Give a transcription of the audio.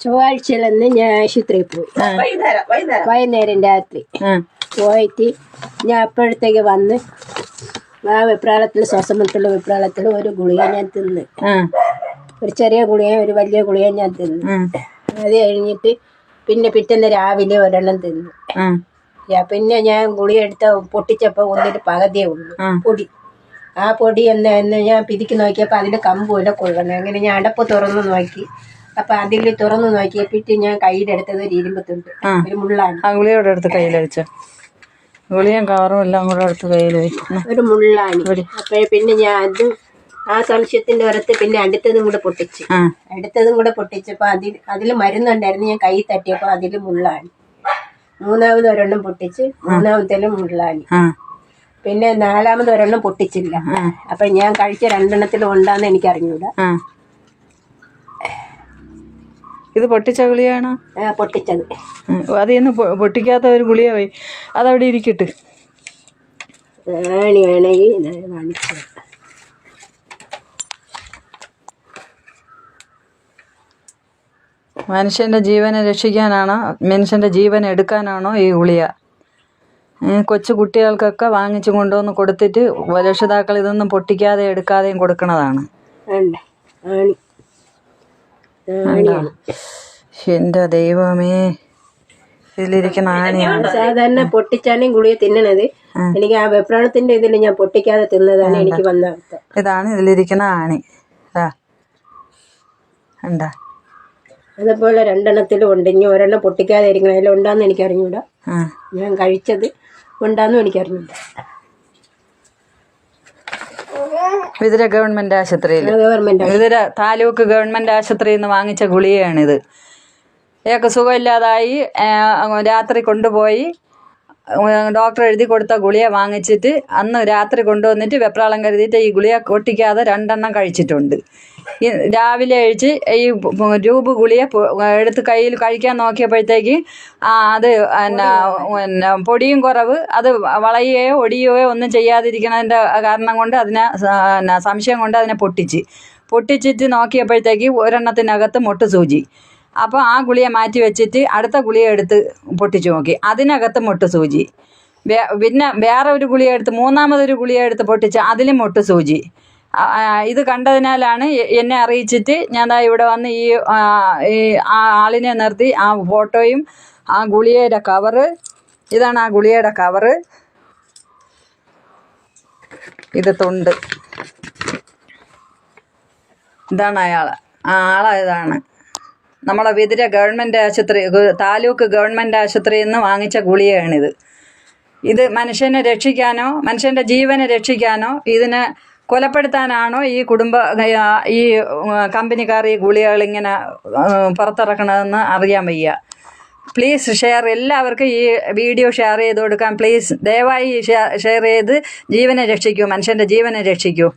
ചൊവ്വാഴ്ചയിലന്ന് ഞാൻ ആശുപത്രിയിൽ പോയി വൈകുന്നേരം രാത്രി. പോയിട്ട് ഞാൻ അപ്പോഴത്തേക്ക് വന്ന് ആ വെപ്രാളത്തിൽ ശ്വാസമുട്ടുള്ള വെപ്രാളത്തിൽ ഒരു ഗുളിക ഞാൻ തിന്ന്. ഒരു ചെറിയ ഗുളിക ഒരു വലിയ ഗുളിക ഞാൻ തിന്നു. അത് കഴിഞ്ഞിട്ട് പിന്നെ പിറ്റേന്ന് രാവിലെ ഒരെണ്ണം തിന്നു. പിന്നെ ഞാൻ ഗുളിക എടുത്ത പൊട്ടിച്ചപ്പോൾ ഒന്നിട്ട് പകുതിയേ ഉള്ളൂ. പൊടി. ആ പൊടി എന്ന് ഞാൻ പിതിക്ക് നോക്കിയപ്പോൾ അതിന്റെ കമ്പുമില്ല കൊള്ളണം അങ്ങനെ ഞാൻ അടപ്പ് തുറന്ന് നോക്കി. അപ്പം അതിൽ തുറന്നു നോക്കിയപ്പോഴത്തെ ഞാൻ കയ്യിലെടുത്തത് ഒരു ഇരുമ്പത്തുണ്ട്. ഒരു മുള്ളാണ്. ആ ഗുളിയോടെ എടുത്ത് കയ്യിൽ വെച്ചോ. ഗുളിയും കവറും എല്ലാം കൂടെ എടുത്ത് കയ്യിൽ ഒരു മുള്ളാണ്. അപ്പോഴേ പിന്നെ ഞാൻ അത് ആ സംശയത്തിന്റെ ഓരത്ത് പിന്നെ അടുത്തതും കൂടെ പൊട്ടിച്ച്. അടുത്തതും കൂടെ പൊട്ടിച്ചപ്പോൾ അതിൽ അതിൽ മരുന്നുണ്ടായിരുന്നു ഞാൻ കൈ തട്ടിയപ്പോ അതിൽ മുള്ളാണ്. മൂന്നാമത് ഒരെണ്ണം പൊട്ടിച്ച് മൂന്നാമത്തേലും മുള്ളാണ്. പിന്നെ നാലാമത് ഒരെണ്ണം പൊട്ടിച്ചില്ല. അപ്പൊ ഞാൻ കഴിച്ച രണ്ടെണ്ണത്തിലും ഉണ്ടാന്ന് എനിക്ക് അറിഞ്ഞൂടാ ആ. ഇത് പൊട്ടിച്ച ഗുളിയാണോ പൊട്ടിച്ചത്. അത് ഇന്ന് പൊട്ടിക്കാത്ത ഒരു ഗുളിയ പോയി. അതവിടെ ഇരിക്കട്ടെ. മനുഷ്യന്റെ ജീവനെ രക്ഷിക്കാനാണോ മനുഷ്യന്റെ ജീവൻ എടുക്കാനാണോ ഈ ഗുളിയ കൊച്ചു കുട്ടികൾക്കൊക്കെ വാങ്ങിച്ചു കൊണ്ടുവന്ന് കൊടുത്തിട്ട് രക്ഷിതാക്കൾ ഇതൊന്നും പൊട്ടിക്കാതെ എടുക്കാതെയും കൊടുക്കണതാണ്. ആണി ആണിയാണ്. എന്റെ ദൈവമേ. ഇതിലിരിക്കുന്ന ആണിയാണ്. സാധാരണ പൊട്ടിച്ചാണ് ഗുളിക തിന്നണത്. എനിക്ക് ആ വെപ്രാണത്തിന്റെ ഇതിൽ ഞാൻ പൊട്ടിക്കാതെ തിന്നതാണ് എനിക്ക് വന്ന അർത്ഥം. ഇതാണ് ഇതിലിരിക്കുന്ന ആണി. എന്താ? അതുപോലെ രണ്ടെണ്ണത്തിലും ഉണ്ട്. ഇനി ഒരെണ്ണം പൊട്ടിക്കാതെ ഇരിക്കണം അതിലുണ്ടാന്ന് എനിക്ക് അറിഞ്ഞൂടാ ഞാൻ കഴിച്ചത് ഉണ്ടാന്നും എനിക്ക് അറിഞ്ഞൂടാ വിതുര ഗവൺമെന്റ് ആശുപത്രിയിൽ. വിതുര താലൂക്ക് ഗവൺമെന്റ് ആശുപത്രിയിൽ നിന്ന് വാങ്ങിച്ച ഗുളികയാണിത്. ഇയാൾക്ക് സുഖമില്ലാതായി രാത്രി കൊണ്ടുപോയി. ഡോക്ടർ എഴുതി കൊടുത്ത ഗുളിക വാങ്ങിച്ചിട്ട് അന്ന് രാത്രി കൊണ്ടുവന്നിട്ട് വെപ്രാളം കരുതിയിട്ട് ഈ ഗുളിക കൊട്ടിക്കാതെ രണ്ടെണ്ണം കഴിച്ചിട്ടുണ്ട്. ഈ രാവിലെ കഴിച്ച് ഈ രൂപ ഗുളിയ എടുത്ത് കയ്യിൽ കഴിക്കാൻ നോക്കിയപ്പോഴത്തേക്ക് ആ അത് പിന്നെ പൊടിയും കുറവ്. അത് വളയുകയോ ഒടിയുകയോ ഒന്നും ചെയ്യാതിരിക്കുന്നതിന്റെ കാരണം കൊണ്ട് അതിനെ പിന്നെ സംശയം കൊണ്ട് അതിനെ പൊട്ടിച്ച്. പൊട്ടിച്ചിട്ട് നോക്കിയപ്പോഴത്തേക്ക് ഒരെണ്ണത്തിനകത്ത് മുട്ട് സൂചി അപ്പോൾ ആ ഗുളിയെ മാറ്റി വെച്ചിട്ട് അടുത്ത ഗുളിയ എടുത്ത് പൊട്ടിച്ചു നോക്കി. അതിനകത്ത് മുട്ട് സൂചി. വേ- പിന്നെ വേറെ ഒരു ഗുളിയ എടുത്ത് മൂന്നാമതൊരു ഗുളിയ എടുത്ത് പൊട്ടിച്ച് അതിലും മുട്ട് സൂചി. ഇത് കണ്ടതിനാലാണ് എന്നെ അറിയിച്ചിട്ട് ഞാൻ ഇവിടെ വന്ന് ഈ ആ, ആളിനെ നിർത്തി ആ ഫോട്ടോയും ആ ഗുളിയയുടെ കവറ്. ഇതാണ് ആ ഗുളിയയുടെ കവറ്. ഇത് തൊണ്ട്. ഇതാണ് അയാൾ ആ ആളെ ഇതാണ്. നമ്മളെ വിതിര ഗവൺമെന്റ് ആശുപത്രി താലൂക്ക് ഗവൺമെന്റ് ആശുപത്രിയിൽ നിന്ന് വാങ്ങിച്ച ഗുളികയാണിത്. ഇത് മനുഷ്യനെ രക്ഷിക്കാനോ മനുഷ്യന്റെ ജീവനെ രക്ഷിക്കാനോ ഇതിനെ കൊലപ്പെടുത്താനാണോ ഈ കുടുംബ ഈ കമ്പനിക്കാർ ഈ ഗുളികകൾ ഇങ്ങനെ പുറത്തിറക്കണതെന്ന് അറിയാൻ വയ്യ. പ്ലീസ് ഷെയർ എല്ലാവർക്കും ഈ വീഡിയോ ഷെയർ ചെയ്ത് കൊടുക്കാം പ്ലീസ് ദയവായി ഷെയർ ചെയ്ത് ജീവനെ രക്ഷിക്കൂ മനുഷ്യന്റെ ജീവനെ രക്ഷിക്കൂ.